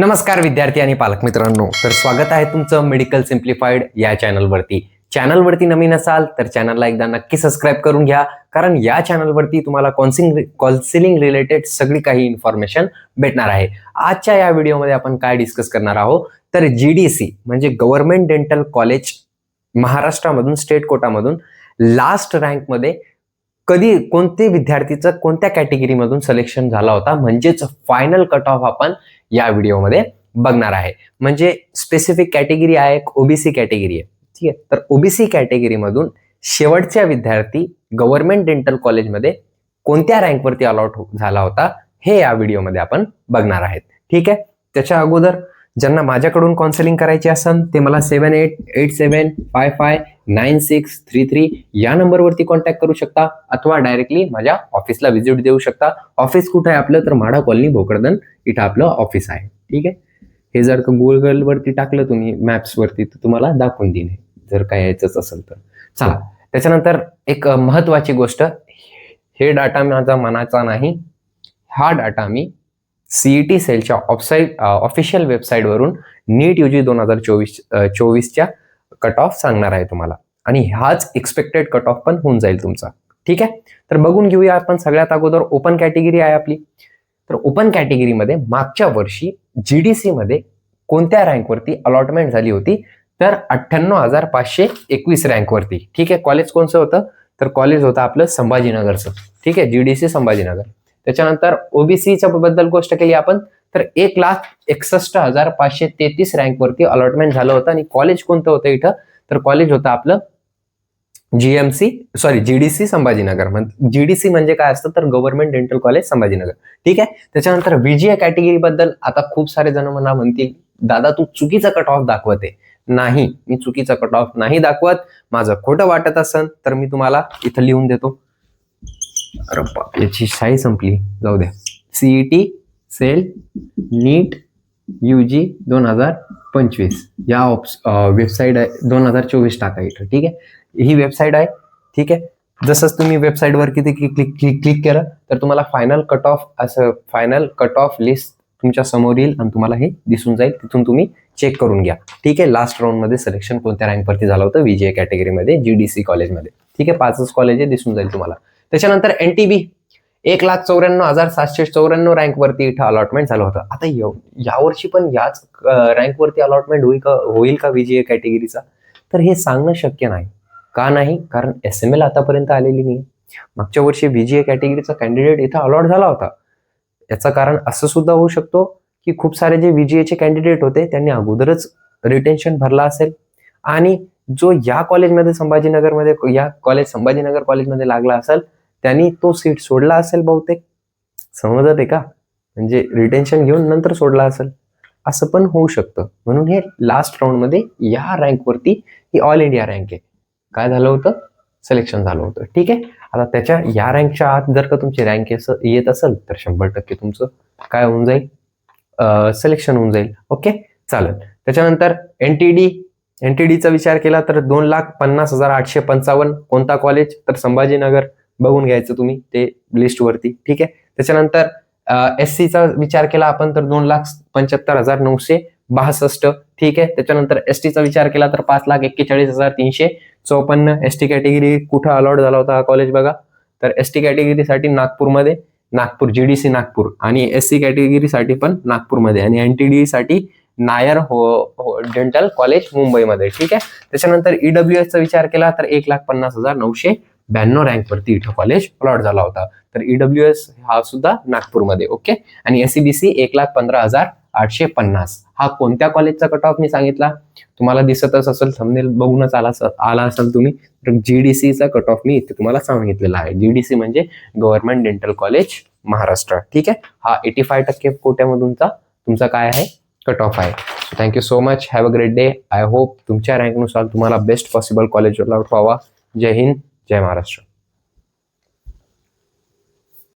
नमस्कार विद्यार्थी आणि पालक मित्रांनो. तर स्वागत आहे तुमचं मेडिकल सिम्प्लिफाईड या चॅनलवरती चॅनलवरती नवीन असाल तर चॅनलला एकदा नक्की सबस्क्राईब करून घ्या. कारण या चॅनलवरती तुम्हाला कॉन्सिंग कॉन्सिलिंग रिलेटेड सगळी काही इन्फॉर्मेशन भेटणार आहे. आजच्या या व्हिडिओमध्ये आपण काय डिस्कस करणार आहोत? तर जी डी सी म्हणजे गव्हर्नमेंट डेंटल कॉलेज महाराष्ट्रामधून स्टेट कोटामधून लास्ट रँकमध्ये कधी कोणते विद्यार्थीचं कोणत्या कॅटेगरीमधून सिलेक्शन झाला होता? म्हणजेच फायनल कट ऑफ आपण या व्हिडिओमध्ये बघणार आहे. म्हणजे स्पेसिफिक कॅटेगरी आहे एक ओबीसी कॅटेगरी आहे. ठीक आहे? तर ओबीसी कॅटेगरीमधून शेवटच्या विद्यार्थी गव्हर्नमेंट डेंटल कॉलेजमध्ये कोणत्या रँकवरती अलॉट हो-, झाला होता? हे या व्हिडिओमध्ये आपण बघणार आहेत. ठीक आहे? त्याच्या अगोदर ज्यांना माझ्याकडून काउन्सिलिंग करायची असेल ते मला seven eight eight seven five five nine six three three या नंबरवरती कॉन्टॅक्ट करू शकता अथवा डायरेक्टली माझ्या ऑफिसला व्हिजिट देऊ शकता. ऑफिस कुठं आहे आपलं? तर माढा कॉलनी भोकरदन. इथं आपलं ऑफिस आहे. ठीक आहे? हे जर का गुगलवरती टाकलं तुम्ही मॅप्सवरती तर तुम्हाला दाखवून देईन जर काय यायचंच असेल तर. चला त्याच्यानंतर एक महत्त्वाची महत्वाची गोष्ट. हे डाटा माझा मनाचा नाही. हा डाटा मी सीईटी सेलच्या ऑफसाईट ऑफिशियल वेबसाईटवरून नीट यू जी दोन हजार चोवीस चोवीसच्या कट ऑफ सांगणार आहे तुम्हाला. आणि हाच एक्सपेक्टेड कट ऑफ पण होऊन जाईल तुमचा. ठीक आहे? तर बघून घेऊया आपण सगळ्यात अगोदर ओपन कॅटेगरी आहे आपली. तर ओपन कॅटेगरीमध्ये मागच्या वर्षी जी डी सीमध्ये कोणत्या रँकवरती अलॉटमेंट झाली होती? तर अठ्ठ्याण्णव हजार पाचशे एकवीस रँकवरती ठीक आहे? कॉलेज कोणचं होतं? तर कॉलेज होतं आपलं संभाजीनगरचं. ठीक आहे? G D C Sambhajinagar. त्याच्यानंतर ओबीसीच्या बद्दल गोष्ट केली आपण तर एक लाख एकसष्ट हजार पाचशे तेहतीस रँकवरती अलॉटमेंट झालं होतं आणि कॉलेज कोणतं होतं इथं? तर कॉलेज होतं आपलं GMC sorry GDC Sambhajinagar. GDC म्हणजे काय असतं? तर गव्हर्नमेंट डेंटल कॉलेज संभाजीनगर. ठीक आहे? त्याच्यानंतर विजय कॅटेगरी बद्दल आता खूप सारे जण म्हणा म्हणतील दादा तू चुकीचा कट ऑफ दाखवते. नाही मी चुकीचा कट ऑफ नाही दाखवत. माझं खोटं वाटत असन तर मी तुम्हाला इथं लिहून देतो. अरे याची शाई संपली. जाऊ द्या CET cell NEET U G दोन हजार पंचवीस. या वेबसाईट आहे दोन हजार चोवीस टाका इथं ठीक आहे? ही वेबसाईट आहे ठीक आहे? जसंच तुम्ही वेबसाईटवर किती क्लिक क्लिक क्लिक केलं तर तुम्हाला फायनल कट ऑफ असं फायनल कट ऑफ लिस्ट तुमच्यासमोर येईल आणि तुम्हाला हे दिसून जाईल. तिथून तुम्ही चेक करून घ्या. ठीक आहे? लास्ट राऊंडमध्ये सिलेक्शन कोणत्या रँकवरती झालं होतं? विजय कॅटेगरीमध्ये जी डी सी कॉलेजमध्ये ठीक आहे? पाचच कॉलेज आहे दिसून जाईल तुम्हाला. त्याच्यानंतर एन टी बी एक लाख चौऱ्याण्णव हजार सातशे चौऱ्याण्णव रँकवरती इथं अलॉटमेंट झालं होतं. आता यावर्षी पण याच रँकवरती अलॉटमेंट होईल का होईल का विजय कॅटेगरीचा तर हे सांगणं शक्य नाही. का नाही? कारण एस एम एल आतापर्यंत आलेली नाही. मागच्या वर्षी विजय कॅटेगरीचा कॅन्डिडेट इथं अलॉट झाला होता. याचं कारण असं सुद्धा होऊ शकतो की खूप सारे जे व्हीजीएचे कॅन्डिडेट होते त्यांनी अगोदरच रिटेन्शन भरला असेल. आणि जो या कॉलेजमध्ये संभाजीनगरमध्ये या कॉलेज संभाजीनगर कॉलेजमध्ये लागला असेल त्यांनी तो सीट सोडला असेल बहुतेक? समजत आहे का? म्हणजे रिटेन्शन घेऊन नंतर सोडला असेल. असं पण होऊ शकतं. म्हणून हे लास्ट राऊंडमध्ये या रँकवरती ही ऑल इंडिया रँक आहे. काय झालं होतं? सिलेक्शन झालं होतं. ठीक आहे? आता त्याच्या या रँकच्या आत जर का तुमची रँक येत असेल तर शंभर टक्के तुमचं काय होऊन जाईल? सिलेक्शन होऊन जाईल. ओके? चालेल. त्याच्यानंतर N T D N T डीचा विचार केला तर दोन लाख पन्नास हजार आठशे पंचावन्न. कोणता कॉलेज तर संभाजीनगर. बघून घ्यायचं तुम्ही ते लिस्टवरती ठीक आहे? त्याच्यानंतर एस सीचा विचार केला आपण तर दोन लाख पंच्याहत्तर हजार नऊशे बासष्ट ठीक आहे? त्याच्यानंतर एस टीचा विचार केला तर पाच लाख एक्केचाळीस हजार तीनशे चौपन्न. एस टी कॅटेगरी कुठं अलॉट झाला होता हा कॉलेज बघा. तर एस टी कॅटेगरीसाठी नागपूरमध्ये Nagpur G D C Nagpur आणि एस सी कॅटेगरीसाठी पण नागपूरमध्ये आणि एन टी डी साठी नायर हो, हो डेंटल कॉलेज मुंबईमध्ये ठीक आहे? त्याच्यानंतर ईडब्ल्यू चा विचार केला तर एक लाख पन्नास हजार नऊशे ब्याण्णव रँकवरती इथं कॉलेज प्लॉट झाला होता. तर ईडब्ल्यू एस हा सुद्धा नागपूरमध्ये ओके आणि एस सी बी सी एक लाख पंधरा हजार आठशे पन्नास. हा कोणत्या कॉलेजचा कट ऑफ मी सांगितला? तुम्हाला दिसतच असेल थंबनेल बघूनच आला आला असेल तुम्ही. तर जीडीसीचा कट ऑफ मी इथे तुम्हाला सांगितलेला आहे. जीडीसी म्हणजे गव्हर्नमेंट डेंटल कॉलेज महाराष्ट्र. ठीक आहे? हा एटी फाय टक्के कोट्यामधूनचा तुमचा काय आहे? कट ऑफ आहे thank you so much have a great day I hope तुमच्या रँकनुसार तुम्हाला बेस्ट पॉसिबल कॉलेज व्हावा जय हिंद. जय महाराष्ट्र